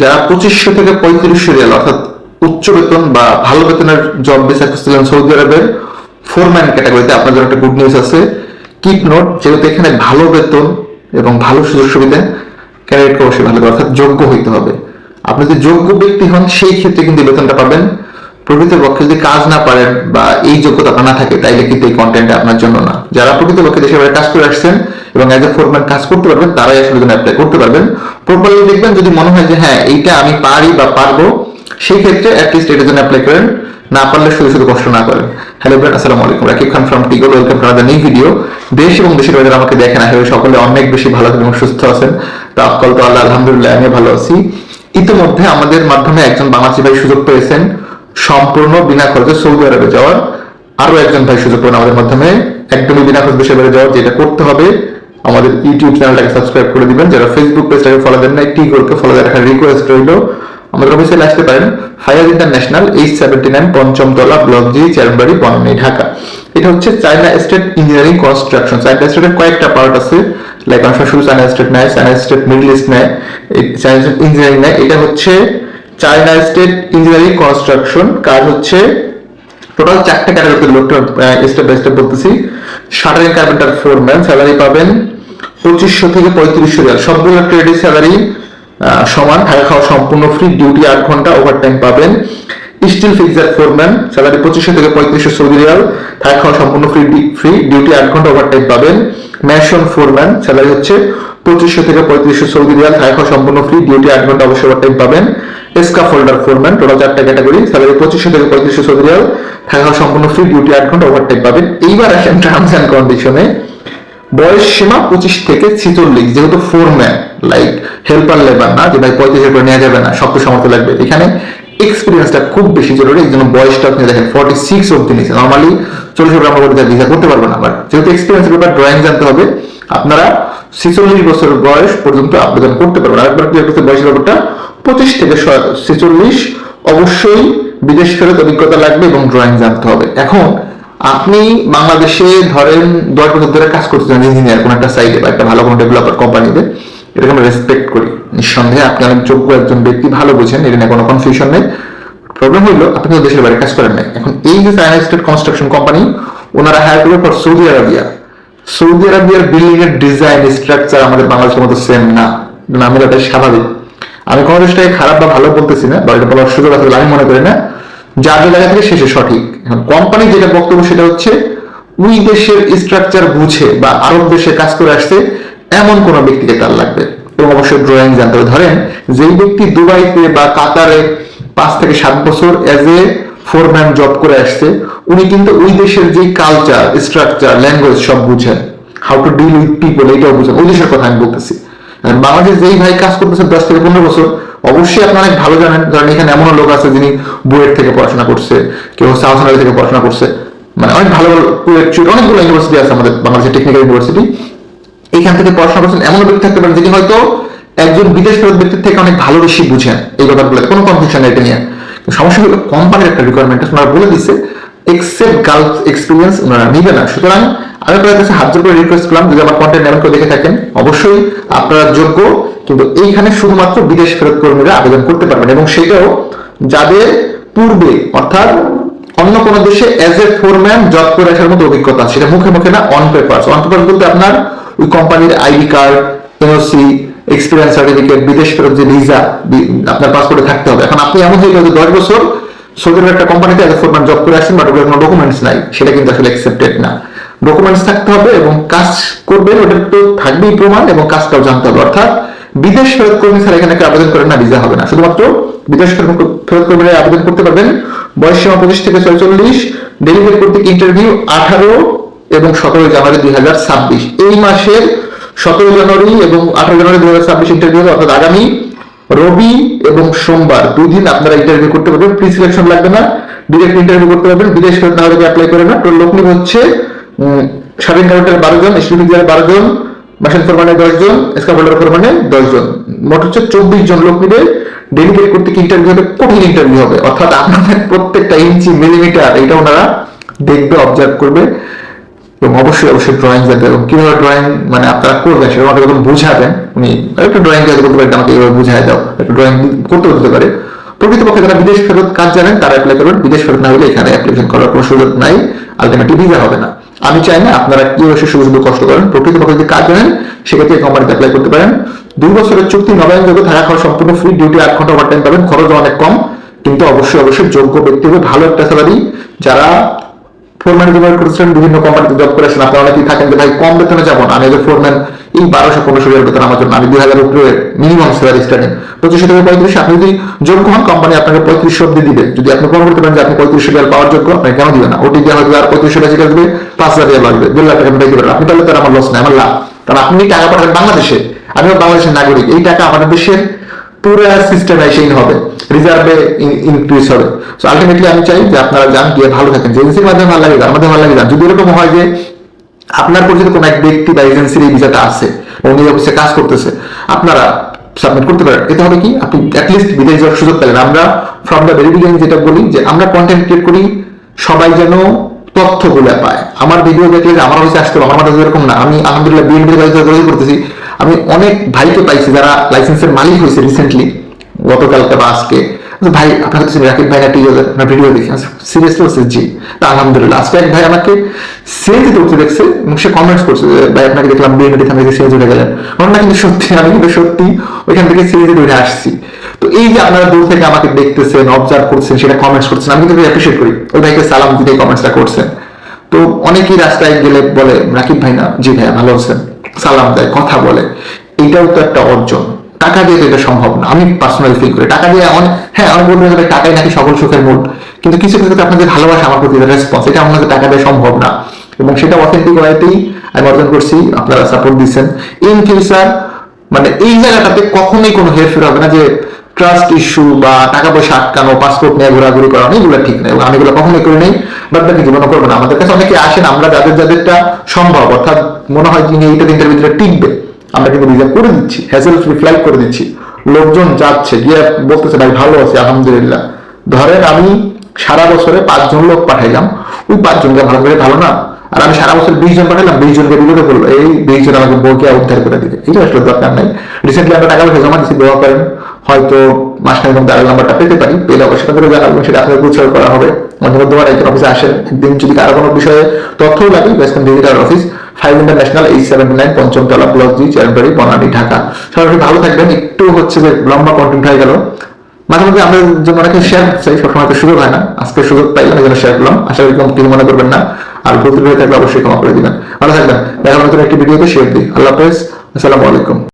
যারা পঁচিশশো থেকে পঁয়ত্রিশশো রিয়াল, অর্থাৎ উচ্চ বেতন বা ভালো বেতনের জব বেসা করছিলেন সৌদি আরবের ফোরম্যান ক্যাটাগরিতে আপনার জন্য একটা গুড নিউজ আছে। কিপ নোট যেহেতু এখানে ভালো বেতন এবং ভালো সুযোগ সুবিধা ক্যারিয়ারকে অবশ্যই ভালো অর্থাৎ যোগ্য হইতে হবে। আপনি যদি যোগ্য ব্যক্তি হন, সেই ক্ষেত্রে কিন্তু বেতনটা পাবেন। প্রকৃতপক্ষে যদি কাজ না পারেন বা এই যোগ্যতা আপনার না থাকে, তাইলে কিন্তু এই কন্টেন্ট আপনার জন্য না। যারা প্রকৃতপক্ষে দেশের বাইরে কাজ করে আসছেন এবং এজ এ ফোরম্যান কাজ করতে পারবেন, তারাই আসলে অ্যাপ্লাই করতে পারবেন। প্রপারলি দেখবেন যদি মনে হয় যে হ্যাঁ এইটা আমি পারি বা পারব, সেই ক্ষেত্রে অ্যাটলিস্ট এটার জন্য অ্যাপ্লাই করেন। না পারলে শুধু শুধু কষ্ট না করেন। হ্যালো ব্রেন আসসালামু আলাইকুম। Rakib Khan from টিগল welcome to other new video দেশ এবং দেশের বাইরে আমাকে দেখেন। আসলে সকলে অনেক বেশি ভালো এবং সুস্থ আছেন। তো আজকাল তো আল্লাহ, আলহামদুলিল্লাহ আমি ভালো আছি। ইতিমধ্যে আমাদের মাধ্যমে একজন বাংলাদেশি ভাই সুযোগ পেয়েছেন। সম্পূর্ণ বিনা খরচে সৌদি আরবে যাওয়ার। আরও একজন ভাই সুযোগ পাবেন আমাদের মাধ্যমে। একদমই বিনা খরচ দেশের বাইরে যাওয়ার যেটা করতে হবে। আমাদের ইউটিউব চ্যানেলটাকে সাবস্ক্রাইব করে দিবেন। যারা ফেসবুক পেজটাকে ফলো দেন না টিগলকে ফলো দেওয়ার একটা রিকোয়েস্ট রইল। আমাদের অফিসে আসতে পারেন fire international H seventy nine পঞ্চমতলা block G Chairbari Banani Dhaka. এটা হচ্ছে China state engineering construction China স্টেটের কয়েকটা পার্ট আছে। লাইক সময় শুধু চায়না স্টেট নেয় চায়না স্টেট মিডল ইস্ট নেয় চায়না স্টেট ইঞ্জিনিয়ারিং নেয় এটা হচ্ছে চায়না স্টেট ইঞ্জিনিয়ারিং কনস্ট্রাকশন কাজ হচ্ছে টোটাল চারটে ক্যাটাগরিতে লোকটা স্টেপ বাই স্টেপ বলতেছি। শাটারিং কার্পেন্টার ফোরম্যান স্যালারি পাবেন পঁচিশশো থেকে পঁয়ত্রিশশো রিয়াল। সবগুলো ট্রেডের স্যালারি সমান। থাকা খাওয়া সম্পূর্ণ ফ্রি ডিউটি আট ঘণ্টা ওভার টাইম পাবেন স্টিল ফিক্সার ফোরম্যান স্যালারি পঁচিশশো থেকে পঁয়ত্রিশশো সৌদি রিয়াল। থাকা খাওয়া সম্পূর্ণ ফ্রি ফ্রি ডিউটি আট ঘণ্টা ওভার টাইম পাবেন। ম্যাশন ফোরম্যান স্যালারি হচ্ছে পঁচিশশো থেকে পঁয়ত্রিশশো সৌদি রিয়াল। থাকা খাওয়া সম্পূর্ণ ফ্রি ডিউটি আট ঘণ্টা অবশ্যই ওভার টাইম পাবেন। এসকা ফোল্ডার ফোরম্যান টোটাল চারটা ক্যাটাগরি স্যালারি পঁচিশশো থেকে পঁয়ত্রিশশো সৌদি রিয়াল। থাকা খাওয়া সম্পূর্ণ ফ্রি ডিউটি আট ঘণ্টা ওভার টাইম পাবেন। এইবার আসেন টার্মস অ্যান্ড কন্ডিশনে বয়স সীমা পঁচিশ থেকে ছিচল্লিশ, যেহেতু ফোরম্যান লাইক হেল্পার লেবার না, যে ভাই পঁয়ত্রিশের করে নেওয়া যাবে না শক্ত সামর্থ্য লাগবে। এখানে এক্সপিরিয়েন্সটা খুব বেশি জরুরি, এই জন্য বয়সটা আপনি দেখেন ফর্টি সিক্স অব্দি নিচ্ছে নর্মালি চল্লিশ বছর আমরা বলতে ভিসা করতে পারব না বাট যেহেতু এক্সপিরিয়েন্সের ব্যাপার ড্রয়িং জানতে হবে, আপনারা ছিচল্লিশ বছর বয়স পর্যন্ত আবেদন করতে পারবেন। আরেকবার ক্লিয়ার করতে বয়সের ব্যাপারটা, পঁচিশ থেকে ছেচল্লিশ অবশ্যই বিদেশ ফেরত অভিজ্ঞতা লাগবে এবং ড্রয়িং জানতে হবে। এখন আপনি বাংলাদেশে ধরেন দশ বছর ধরে কাজ করছেন ইঞ্জিনিয়ার কোন একটা সাইডে বা একটা ভালো কোনো ডেভেলপার কোম্পানিতে এটাকে আমরা রেসপেক্ট করি। নিঃসন্দেহে আপনি অনেক যোগ্য একজন ব্যক্তি, ভালো বোঝেন, এটা নিয়ে কোনো কনফিউশন নেই। প্রবলেম হইল, আপনি তো দেশের বাইরে কাজ করেন নাই। এখন এই যে চায়না স্টেট কনস্ট্রাকশন কোম্পানি ওনারা হায়ার করবে ফর সৌদি আরবিয়া সৌদি আরবিয়ার বিল্ডিং এর ডিজাইন স্ট্রাকচার আমাদের বাংলাদেশের মতো সেম না। আমি এটা স্বাভাবিক। আমি কোনো দেশটাকে খারাপ বা ভালো বলতেছি না বা এটা বলার সুযোগ আছে আমি মনে করি না। যার যে জায়গা থেকে শেষে সঠিক। এখন কোম্পানি যেটা বক্তব্য সেটা হচ্ছে, ওই দেশের স্ট্রাকচার বুঝে বা আরব দেশে কাজ করে আসছে এমন কোন ব্যক্তিকে তার লাগবে। এবং অবশ্যই ড্রয়িং জানতে ধরেন, যেই ব্যক্তি দুবাইতে বা কাতারে পাঁচ থেকে সাত বছর এজ এ ফোরম্যান জব করে আসছে, উনি কিন্তু ওই দেশের যে কালচার স্ট্রাকচার ল্যাঙ্গুয়েজ সব বুঝেন। How to deal with people এইটাও বুঝেন। ওই দেশের কথা আমি বলতেছি। বাংলাদেশ যেই ভাই কাজ করতেছে দশ থেকে পনেরো বছর অবশ্যই আপনি অনেক ভালো জানেন ধরেন এখানে এমনও লোক আছে যিনি বুয়েট থেকে পড়াশোনা করছে, কেউ সাউথ থেকে পড়াশোনা করছে মানে অনেক ভালো ভালো অনেকগুলো ইউনিভার্সিটি আছে আমাদের বাংলাদেশের টেকনিক্যাল ইউনিভার্সিটি এখান থেকে পড়াশোনা করছেন এমন ব্যক্তি থাকতে পারেন যিনি হয়তো একজন বিদেশ ফেরত ব্যক্তির থেকে অনেক ভালো বেশি বুঝেন এই ব্যাপারগুলো কোনো কনফিউশন এটা নিয়ে। সমস্যা হলো কোম্পানির একটা রিকোয়ারমেন্ট ওনারা বলে দিচ্ছে এক্সেপ্ট গার্লস এক্সপিরিয়েন্স ওনারা নিবে না। সুতরাং আমি আপনাদের কাছে হাত জোর রিকোয়েস্ট করলাম, যদি আমার কন্টেন্ট এমন দেখে থাকেন, অবশ্যই আপনারা যোগ্য, কিন্তু এইখানে শুধুমাত্র বিদেশ ফেরত কর্মীরা আবেদন করতে পারবেন এবং সেটাও যাদের পূর্বে, অর্থাৎ অন্য কোন দেশে এজ এ ফোরম্যান জব করে আসার মতো অভিজ্ঞতা আছে, সেটা মুখে মুখে না অন পেপার অন পেপার বলতে আপনার ওই কোম্পানির ID card NOC experience certificate বিদেশ ফেরত যে ভিসা আপনার পাসপোর্টে থাকতে হবে। এখন আপনি এমন হয়ে দশ বছর সৌদি আরবের একটা কোম্পানিতে এজ এ ফোরম্যান জব করে আসছেন বাট ওগুলোর কোনো ডকুমেন্টস নাই, সেটা কিন্তু আসলে অ্যাকসেপ্টেড না। ডকুমেন্টস থাকতে হবে এবং কাজ করবেন, ওটা তো থাকবেই প্রমাণ এবং কাজটাও জানতে হবে। অর্থাৎ বিদেশ ফেরত কর্মী ছাড়া এখানে আবেদন করেন না, ভিসা হবে না। শুধুমাত্র বিদেশ ফেরত কর্মীরা আবেদন করতে পারবেন। বয়স সীমা পঁচিশ থেকে ছয়চল্লিশ, ডেলিভারি কর্তৃক ইন্টারভিউ আঠারো এবং সতেরো জানুয়ারি দুই হাজার ছাব্বিশ। এই মাসের সতেরো জানুয়ারি এবং আঠারো জানুয়ারি দুই হাজার ছাব্বিশ ইন্টারভিউ অর্থাৎ আগামী রবি এবং সোমবার। দুই দিন আপনারা ইন্টারভিউ করতে পারবেন প্রি সিলেকশন লাগবে না ডিরেক্ট ইন্টারভিউ করতে পারবেন, বিদেশ ফেরত না হলে অ্যাপ্লাই করে না। তো লোক হচ্ছে স্বাধীন কাউন্টার বারো জন স্টুডেন্ট বারো জন মেশিন ফোরমানে দশ জন স্কাফোল্ডার ফোরমানে দশ জন। মোট হচ্ছে চব্বিশ জন লোক নিবে ডেলিগেট করতে কি ইন্টারভিউ হবে? কঠিন ইন্টারভিউ হবে। অর্থাৎ আপনাদের প্রত্যেকটা ইঞ্চি মিলিমিটার এটা ওনারা দেখবে অবজার্ভ করবে এবং অবশ্যই অবশ্যই ড্রয়িং জানতে এবং কীভাবে ড্রয়িং মানে আপনারা করবেন সেটা আমাকে যখন বুঝাবেন, উনি একটা ড্রয়িং কাজ করতে পারেন আমাকে এভাবে বুঝাই দাও। একটা ড্রয়িং করতে হতে পারে। প্রকৃতপক্ষে যারা বিদেশ ফেরত কাজ জানেন, তারা অ্যাপ্লাই করবেন। বিদেশ ফেরত না হলে এখানে অ্যাপ্লিকেশন করার কোনো সুযোগ নাই। আলটিমেটলি ভিসা হবে না। আমি চাই না আপনারা কি শুধু শুধু কষ্ট করেন, প্রকৃতপক্ষে যদি কাজ করেন সেক্ষেত্রে কোম্পানিতে অ্যাপ্লাই করতে পারেন। দুই বছরের চুক্তি নবায়নযোগ্য থাকা খাওয়া সম্পূর্ণ ফ্রি ডিউটি আট ঘণ্টা ওভার টাইম পাবেন। খরচ অনেক কম, কিন্তু অবশ্যই অবশ্যই যোগ্য ব্যক্তি হবে ভালো একটা স্যালারি যারা ফোরম্যান জব করেছিলেন, বিভিন্ন কোম্পানিতে জব করেছেন, আপনারা অনেকেই থাকেন যে, ভাই, কম বেতনে যাব না। আমি যে ফোরম্যান এই বারোশো, পনেরোশো হাজার বেতন আমার জন্য, আমি দুই হাজার উপরে মিনিমাম স্যালারি স্টার্টিং পঁচিশশো থেকে পঁয়ত্রিশ, আপনি যদি যোগ্য হন কোম্পানি আপনাকে পঁয়ত্রিশশো অব্দি দিবে। যদি আপনি কম করতে পারেন যে, আপনি পঁয়ত্রিশশো টাকা পাওয়ার যোগ্য আপনি কেন দিবে না? ওটি দিয়ে হয়তো আর পঁয়ত্রিশশো টাকা আসবে পাঁচ হাজার টাকা লাগবে, দেড় লাখ টাকা দিতে পারেন আপনি তাহলে তার আমার লস নাই, আমার লাভ। কারণ আপনি টাকা পাঠাবেন বাংলাদেশে, আমিও বাংলাদেশের নাগরিক, এই টাকা আমাদের দেশের পুরো সিস্টেম এসেই হবে রিজার্ভে ইনক্রিজ হবে। সো আলটিমেটলি আমি চাই যে আপনারা যান গিয়ে ভালো থাকেন। যে এজেন্সির মাধ্যমে ভালো লাগে যান আমাদের ভালো লাগে যান যদি এরকম হয় যে আপনার পরিচিত কোনো এক ব্যক্তি বা এজেন্সির এই ভিসাটা আছে উনি অফিসে কাজ করতেছে আপনারা সাবমিট করতে পারেন। এতে হবে কি? আপনি অ্যাটলিস্ট বিদেশ যাওয়ার সুযোগ পেলেন। আমরা ফ্রম দ্য ভেরি বিগিনিং যেটা বলি যে আমরা কন্টেন্ট ক্রিয়েট করি সবাই যেন তথ্যগুলো পায়। আমার ভিডিও দেখলে আমার অফিসে আসতে হবে, আমার মাথা এরকম না। আমি আলহামদুলিল্লাহ বিএনপি করতেছি। আমি অনেক ভাইকে পাইছি যারা লাইসেন্সের মালিক হয়েছে রিসেন্টলি গতকালকে বা আজকে। তো ভাই, আপনার কাছে রাকিব ভাই না টিজার আপনার ভিডিও দেখি? সিরিয়াসলি বলছে, জি। তা আলহামদুলিল্লাহ। আজকে এক ভাই আমাকে সিএনজি উঠতে দেখছে এবং সে কমেন্টস করছে ভাই, আপনাকে দেখলাম বিএনপি থানা থেকে সিএনজি উঠে গেলেন আমার না কিন্তু সত্যি, আমি কিন্তু সত্যি ওইখান থেকে সিএনজি উঠে আসছি। তো এই যে আপনারা দূর থেকে আমাকে দেখতেছেন অবজার্ভ করছেন, সেটা কমেন্টস করছেন, আমি কিন্তু অ্যাপ্রিসিয়েট করি। ওই ভাইকে সালাম দিতে কমেন্টসটা করছেন। তো অনেকেই রাস্তায় গেলে বলে, রাকিব ভাই না? জি ভাইয়া, ভালো আছেন। সালাম দেয়, কথা বলে। এটাও তো একটা অর্জন। টাকা দিয়ে এটা সম্ভব না। আমি পার্সোনালি ফিল করি। টাকা দিয়ে অনেক হ্যাঁ অনেক বলতে হবে টাকাই নাকি সকল সুখের মূল। কিন্তু কিছু কিছু আপনাদের ভালোবাসা আমার প্রতি রেসপন্স এটা আপনাদের টাকা দিয়ে সম্ভব না। এবং সেটা অথেন্টিক ওয়াইতেই আমি অর্জন করছি। আপনারা সাপোর্ট দিচ্ছেন। ইন ফিউচার মানে এই জায়গাটাতে কখনোই কোনো হেরফের হবে না যে ট্রাস্ট ইস্যু বা টাকা পয়সা আটকানো পাসপোর্ট নিয়ে ঘোরাঘুরি করানো এগুলো ঠিক নেই আমি এগুলো কখনোই করি নেই। বাট বাকি জীবনও করব না আমাদের কাছে অনেকে আসেন। আমরা যাদের যাদেরটা সম্ভব, অর্থাৎ মনে হয় যিনি এইটা তিনটার ভিতরে টিকবে। আমরা কিন্তু রিজার্ভ করে দিচ্ছি হ্যাসেল ফ্রি ফ্লাইট করে দিচ্ছি। লোকজন যাচ্ছে, গিয়ে বলতেছে, ভাই, ভালো আছে, আলহামদুলিল্লাহ। ধরেন আমি সারা বছরে পাঁচজন লোক পাঠাইলাম। ওই পাঁচজনকে ভালো করে ভালো না, আর আমি সারা বছর বিশ জন পাঠালাম বিশ জনকে বিরোধ করল। এই বিশ জন আমাকে বউকে উদ্ধার করে দিবে। এটা আসলে দরকার নাই। রিসেন্টলি আমরা টাকা পয়সা জমা দিচ্ছি দোয়া করেন। হয়তো মাসখানেক মধ্যে আড়াই নাম্বারটা পেতে পারি। পেলে অবশ্যই করে জানাব, সেটা আপনাদের উৎসর্গ করা হবে। মধ্যে আমার একজন অফিসে আসেন। একদিন যদি কারও কোনো বিষয়ে তথ্য লাগে western digital office five international eight seventy nine পঞ্চমতলা block G Chairbari Banani Dhaka সবাই ভালো থাকবেন, একটু হচ্ছে যে লম্বা কন্টেন্ট হয়ে গেল। মাঝে মাঝে আমাদের জন্য অনেকে শেয়ার চাই, সবসময় তো সুযোগ হয় না। আজকে সুযোগ এই জন্য শেয়ার করলাম। আশা করি কিছু মনে করবেন না। আর ভুল হয়ে থাকলে অবশ্যই ক্ষমা করে দিবেন। ভালো থাকবেন। দেখা নতুন একটি ভিডিওতে শেয়ার দিই আল্লাহ হাফেজ। আসসালামু আলাইকুম।